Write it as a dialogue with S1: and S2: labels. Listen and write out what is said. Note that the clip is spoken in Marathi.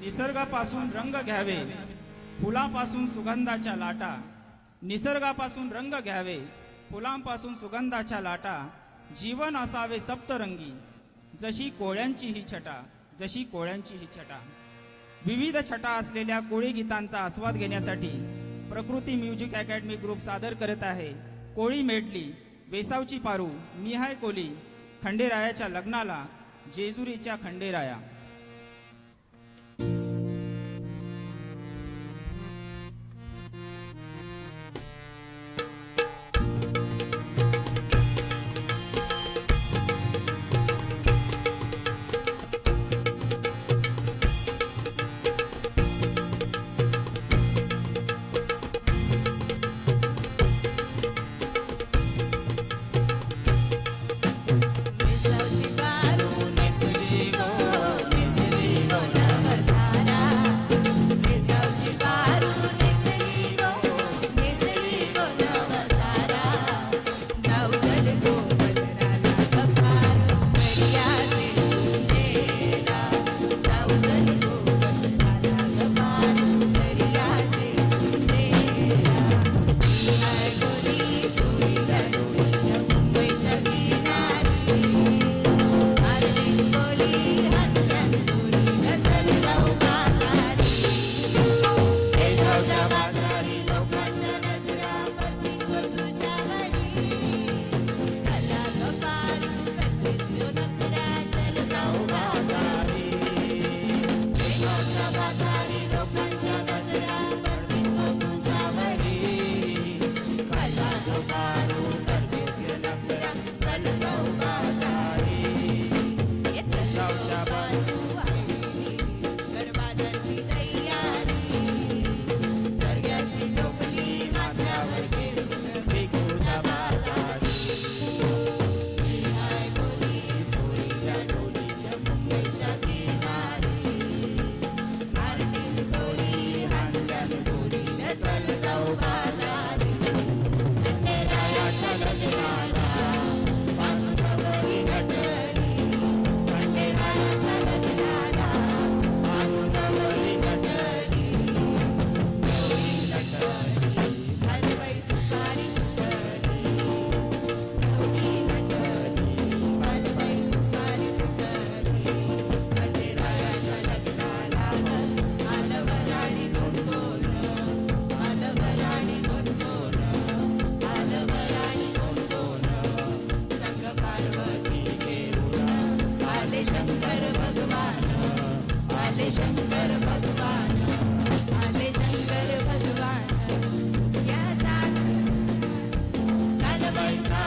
S1: निसर्गापासून रंग घ्यावे फुलापासून सुगंधाच्या लाटा. निसर्गापासून रंग घ्यावे फुलांपासून सुगंधाच्या लाटा. जीवन असावे सप्तरंगी जशी कोळ्यांची ही छटा जशी कोळ्यांची ही छटा. विविध छटा असलेल्या कोळी गीतांचा आस्वाद घेण्यासाठी प्रकृती म्युझिक अकॅडमी ग्रुप सादर करत आहे कोळी मेडली वेसावची पारू मिहाय कोली खंडेरायाच्या लग्नाला जेजुरीच्या खंडेराया.
S2: शंकर भगवान आले शंकर भगवान. या जाग काल वैसा